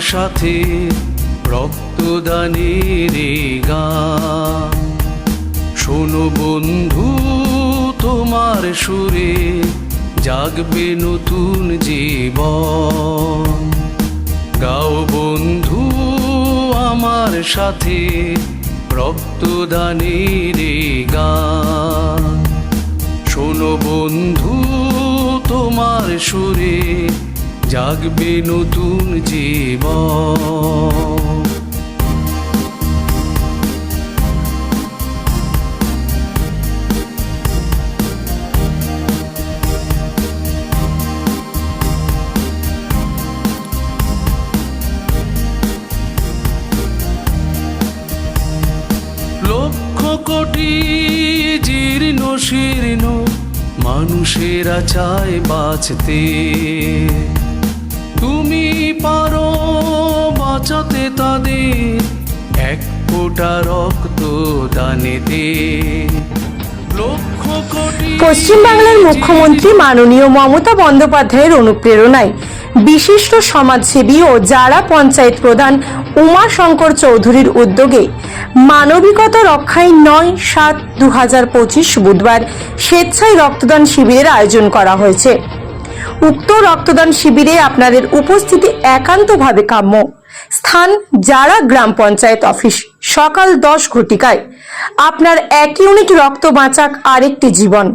সাথে রক্তদানের গান। শোনো বন্ধু, তোমার সুরে জাগবে নতুন জীবন। গাও বন্ধু আমার সাথে রক্তদানের গান। শোনো বন্ধু, তোমার সুরে জাগবে নতুন লক্ষ কোটি জীর্ণ শীর্ণ মানুষেরা চায় বাঁচতে। তুমি পারো বাঁচাতে তাদের। এক ফোঁটা রক্ত দানেতে। পশ্চিমবাংলার মুখ্যমন্ত্রী মাননীয় মমতা বন্দ্যোপাধ্যায়ের অনুপ্রেরণায় বিশিষ্ট সমাজসেবী ও যারা পঞ্চায়েত প্রধান উমা শঙ্কর চৌধুরীর উদ্যোগে মানবিকতা রক্ষায় নয় সাত দু হাজার পঁচিশ বুধবার স্বেচ্ছায় রক্তদান শিবিরের আয়োজন করা হয়েছে। উক্ত রক্তদান শিবিরে আপনাদের উপস্থিতি একান্তভাবে কাম্য। স্থান যারা গ্রাম পঞ্চায়েত অফিস, সকাল দশ ঘটিকায়। আপনার এক ইউনিট রক্ত বাঁচাক আরেকটি জীবন।